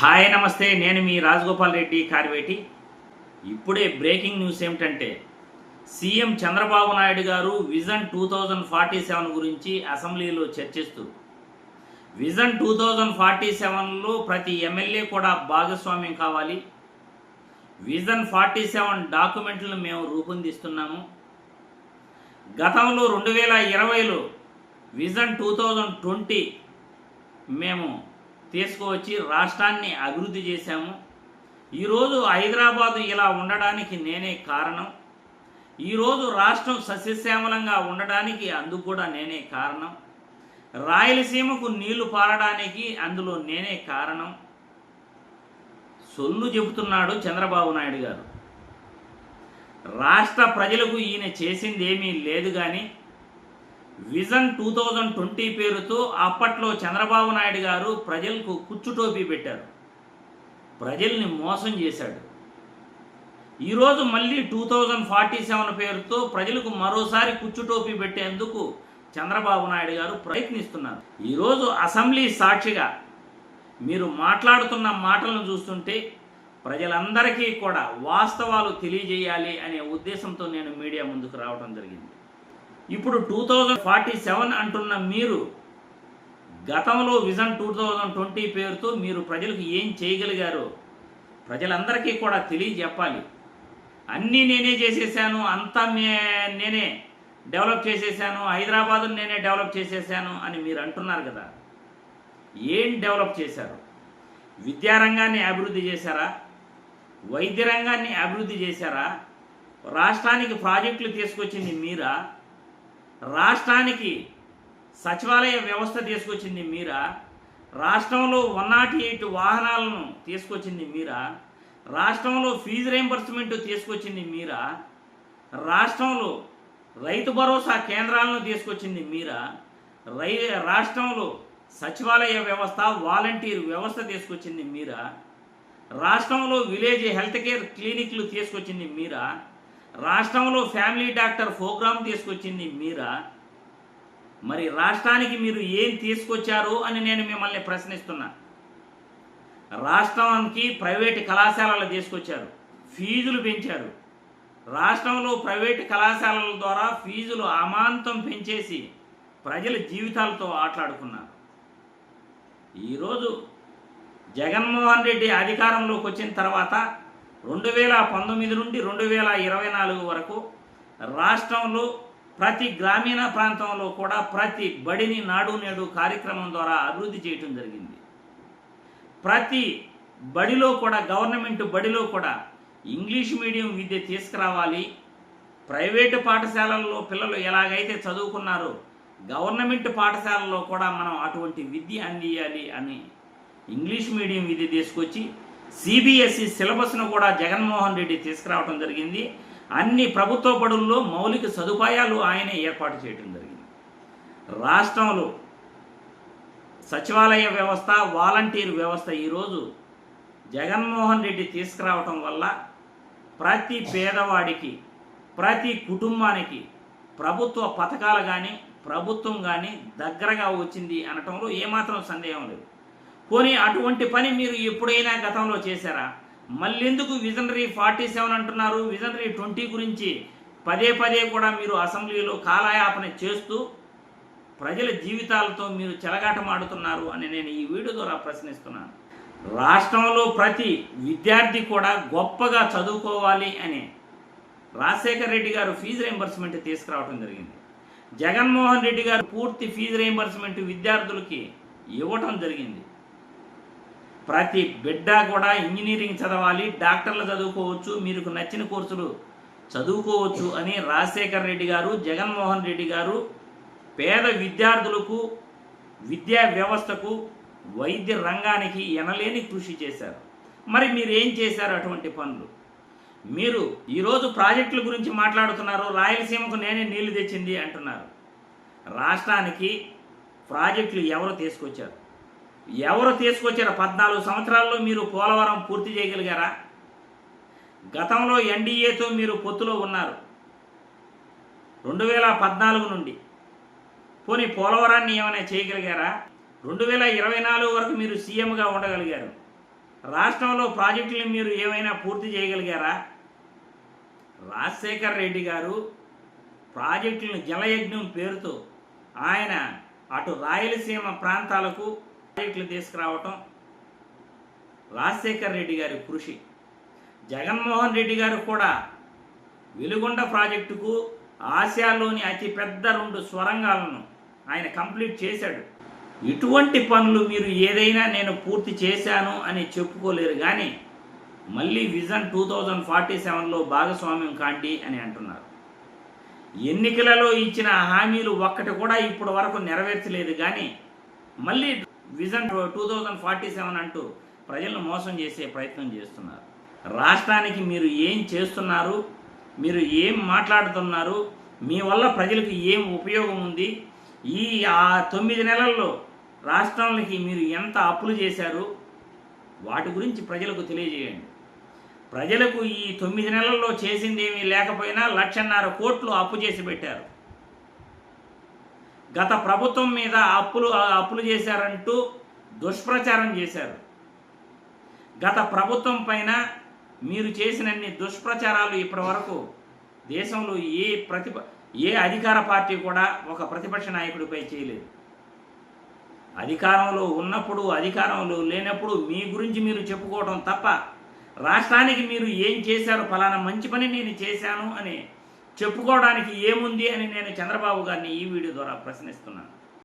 Hi నమస్తే. నేను మీ రాజగోపాల్ రెడ్డి కార్వేటి ఇప్పుడే బ్రేకింగ్ న్యూస్ ఏమిటంటే సీఎం చంద్రబాబు నాయుడు గారు vision two thousand forty seven గురించి అసెంబ్లీలో చర్చిస్తూ విజన్ టూ థౌజండ్ ఫార్టీ సెవెన్లో ప్రతి ఎమ్మెల్యే కూడా భాగస్వామ్యం కావాలి. విజన్ ఫార్టీ సెవెన్ డాక్యుమెంట్లను మేము రూపొందిస్తున్నాము. గతంలో రెండు వేల ఇరవైలో విజన్ టూ థౌజండ్ ట్వంటీ మేము తీసుకువచ్చి రాష్ట్రాన్ని అభివృద్ధి చేశాము. ఈరోజు హైదరాబాదు ఇలా ఉండడానికి నేనే కారణం. ఈరోజు రాష్ట్రం సస్యశ్యామలంగా ఉండడానికి అందుకు కూడా నేనే కారణం. రాయలసీమకు నీళ్ళు పారడానికి అందులో నేనే కారణం. సొల్లు చెబుతున్నాడు చంద్రబాబు నాయుడు గారు. రాష్ట్ర ప్రజలకు ఈయన చేసింది ఏమీ లేదు కానీ విజన్ టూ థౌజండ్ ట్వంటీ పేరుతో అప్పట్లో చంద్రబాబు నాయుడు గారు ప్రజలకు కుచ్చుటోపీ పెట్టారు. ప్రజల్ని మోసం చేశాడు. ఈరోజు మళ్ళీ టూ థౌజండ్ ఫార్టీ సెవెన్ పేరుతో ప్రజలకు మరోసారి కుచ్చుటోపీ పెట్టేందుకు చంద్రబాబు నాయుడు గారు ప్రయత్నిస్తున్నారు. ఈరోజు అసెంబ్లీ సాక్షిగా మీరు మాట్లాడుతున్న మాటలను చూస్తుంటే ప్రజలందరికీ కూడా వాస్తవాలు తెలియజేయాలి అనే ఉద్దేశంతో నేను మీడియా ముందుకు రావడం జరిగింది. ఇప్పుడు టూ థౌజండ్ ఫార్టీ సెవెన్ అంటున్న మీరు గతంలో విజన్ టూ థౌజండ్ ట్వంటీ పేరుతో మీరు ప్రజలకు ఏం చేయగలిగారో ప్రజలందరికీ కూడా తెలియజెప్పాలి. అన్నీ నేనే చేసేసాను అంతా మే నేనే డెవలప్ చేసేసాను హైదరాబాదును నేనే డెవలప్ చేసేసాను అని మీరు అంటున్నారు కదా. ఏం డెవలప్ చేశారు? విద్యారంగాన్ని అభివృద్ధి చేశారా? వైద్య రంగాన్ని అభివృద్ధి చేశారా? రాష్ట్రానికి ప్రాజెక్టులు తీసుకొచ్చింది మీరా? రాష్ట్రానికి సచివాలయ వ్యవస్థ తీసుకొచ్చింది మీరా? రాష్ట్రంలో వన్ నాట్ ఎయిట్ వాహనాలను తీసుకొచ్చింది మీరా? రాష్ట్రంలో ఫీజు రీంబర్స్మెంట్ తీసుకొచ్చింది మీరా? రాష్ట్రంలో రైతు భరోసా కేంద్రాలను తీసుకొచ్చింది మీరా? రై రాష్ట్రంలో సచివాలయ వ్యవస్థ వాలంటీర్ వ్యవస్థ తీసుకొచ్చింది మీరా? రాష్ట్రంలో విలేజ్ హెల్త్ కేర్ క్లినిక్లు తీసుకొచ్చింది మీరా? రాష్ట్రంలో ఫ్యామిలీ డాక్టర్ ప్రోగ్రామ్ తీసుకొచ్చింది మీరా? మరి రాష్ట్రానికి మీరు ఏం తీసుకొచ్చారు అని నేను మిమ్మల్ని ప్రశ్నిస్తున్నా. రాష్ట్రానికి ప్రైవేటు కళాశాలలు తీసుకొచ్చారు. ఫీజులు పెంచారు. రాష్ట్రంలో ప్రైవేటు కళాశాలల ద్వారా ఫీజులు అమాంతం పెంచేసి ప్రజల జీవితాలతో ఆటలాడుకున్నారు. ఈరోజు జగన్మోహన్ రెడ్డి అధికారంలోకి వచ్చిన తర్వాత రెండు వేల పంతొమ్మిది నుండి రెండు వేల ఇరవై నాలుగు వరకు రాష్ట్రంలో ప్రతి గ్రామీణ ప్రాంతంలో కూడా ప్రతి బడిని నాడు నేడు కార్యక్రమం ద్వారా అభివృద్ధి చేయటం జరిగింది. ప్రతి బడిలో కూడా గవర్నమెంట్ బడిలో కూడా ఇంగ్లీష్ మీడియం విద్య తీసుకురావాలి. ప్రైవేటు పాఠశాలల్లో పిల్లలు ఎలాగైతే చదువుకున్నారో గవర్నమెంట్ పాఠశాలలో కూడా మనం అటువంటి విద్య అందియాలి అని ఇంగ్లీష్ మీడియం విద్య తీసుకొచ్చి సిబిఎస్ఈ సిలబస్ను కూడా జగన్మోహన్ రెడ్డి తీసుకురావడం జరిగింది. అన్ని ప్రభుత్వ బడుల్లో మౌలిక సదుపాయాలు ఆయనే ఏర్పాటు చేయడం జరిగింది. రాష్ట్రంలో సచివాలయ వ్యవస్థ వాలంటీర్ వ్యవస్థ ఈరోజు జగన్మోహన్ రెడ్డి తీసుకురావటం వల్ల ప్రతి పేదవాడికి ప్రతి కుటుంబానికి ప్రభుత్వ పథకాలు కానీ ప్రభుత్వం కానీ దగ్గరగా వచ్చింది అనటంలో ఏమాత్రం సందేహం లేదు. పోనీ అటువంటి పని మీరు ఎప్పుడైనా గతంలో చేశారా? మళ్ళెందుకు విజనరీ ఫార్టీ సెవెన్ అంటున్నారు? విజనరీ ట్వంటీ గురించి పదే పదే కూడా మీరు అసెంబ్లీలో కాలయాపన చేస్తూ ప్రజల జీవితాలతో మీరు చెలగాటమాడుతున్నారు అని నేను ఈ వీడియో ద్వారా ప్రశ్నిస్తున్నాను. రాష్ట్రంలో ప్రతి విద్యార్థి కూడా గొప్పగా చదువుకోవాలి అని రాజశేఖర్ రెడ్డి గారు ఫీజు రీంబర్స్మెంట్ తీసుకురావడం జరిగింది. జగన్మోహన్ రెడ్డి గారు పూర్తి ఫీజు రీంబర్స్మెంట్ విద్యార్థులకి ఇవ్వటం జరిగింది. ప్రతి బిడ్డ కూడా ఇంజనీరింగ్ చదవాలి డాక్టర్లు చదువుకోవచ్చు మీకు నచ్చిన కోర్సులు చదువుకోవచ్చు అని రాజశేఖర్ రెడ్డి గారు జగన్మోహన్ రెడ్డి గారు పేద విద్యార్థులకు విద్యా వ్యవస్థకు వైద్య రంగానికి ఎనలేని కృషి చేశారు. మరి మీరు ఏం చేశారు అటువంటి పనులు? మీరు ఈరోజు ప్రాజెక్టుల గురించి మాట్లాడుతున్నారు రాయలసీమకు నేనే నీళ్ళు తెచ్చింది అంటున్నారు. రాష్ట్రానికి ప్రాజెక్టులు ఎవరు తీసుకొచ్చారు? ఎవరు తీసుకొచ్చారు పద్నాలుగు సంవత్సరాల్లో మీరు పోలవరం పూర్తి చేయగలిగారా? గతంలో ఎన్డీఏతో మీరు పొత్తులో ఉన్నారు. రెండు వేల పద్నాలుగు నుండి. పోనీ పోలవరాన్ని ఏమైనా చేయగలిగారా? రెండు వేల ఇరవై నాలుగు వరకు మీరు సీఎంగా ఉండగలిగారు. రాష్ట్రంలో ప్రాజెక్టులు మీరు ఏమైనా పూర్తి చేయగలిగారా? రాజశేఖర్ రెడ్డి గారు ప్రాజెక్టులను జలయజ్ఞం పేరుతో ఆయన అటు రాయలసీమ ప్రాంతాలకు ప్రాజెక్టులు తీసుకురావటం రాజశేఖర్ రెడ్డి గారి కృషి. జగన్మోహన్ రెడ్డి గారు కూడా వెలుగొండ ప్రాజెక్టుకు ఆసియాలోని అతిపెద్ద రెండు స్వరంగాలను ఆయన కంప్లీట్ చేశాడు. ఇటువంటి పనులు మీరు ఏదైనా నేను పూర్తి చేశాను అని చెప్పుకోలేరు కానీ మళ్ళీ విజన్ టూ థౌజండ్ ఫార్టీ సెవెన్లో భాగస్వామ్యం కాండి అని అంటున్నారు. ఎన్నికలలో ఇచ్చిన హామీలు ఒక్కటి కూడా ఇప్పటి వరకు నెరవేర్చలేదు కానీ మళ్ళీ vision two thousand forty seven అంటూ ప్రజలను మోసం చేసే ప్రయత్నం చేస్తున్నారు. రాష్ట్రానికి మీరు ఏం చేస్తున్నారు? మీరు ఏం మాట్లాడుతున్నారు? మీ వల్ల ప్రజలకు ఏం ఉపయోగం ఉంది? ఈ ఆ తొమ్మిది నెలల్లో రాష్ట్రాలకి మీరు ఎంత అప్పులు చేశారు? వాటి గురించి ప్రజలకు తెలియజేయండి. ప్రజలకు ఈ తొమ్మిది నెలల్లో చేసింది ఏమీ లేకపోయినా లక్షన్నర కోట్లు అప్పు చేసి పెట్టారు. గత ప్రభుత్వం మీద అప్పులు అప్పులు చేశారంటూ దుష్ప్రచారం చేశారు. గత ప్రభుత్వం పైన మీరు చేసినన్ని దుష్ప్రచారాలు ఇప్పటి వరకు దేశంలో ఏ ప్రతిప ఏ అధికార పార్టీ కూడా ఒక ప్రతిపక్ష నాయకుడిపై చేయలేదు. అధికారంలో ఉన్నప్పుడు అధికారంలో లేనప్పుడు మీ గురించి మీరు చెప్పుకోవడం తప్ప రాష్ట్రానికి మీరు ఏం చేశారు ఫలానా మంచి పని నేను చేశాను అని చెప్పుకోవడానికి ఏముంది అని నేను చంద్రబాబు గారిని ఈ వీడియో ద్వారా ప్రశ్నిస్తున్నాను.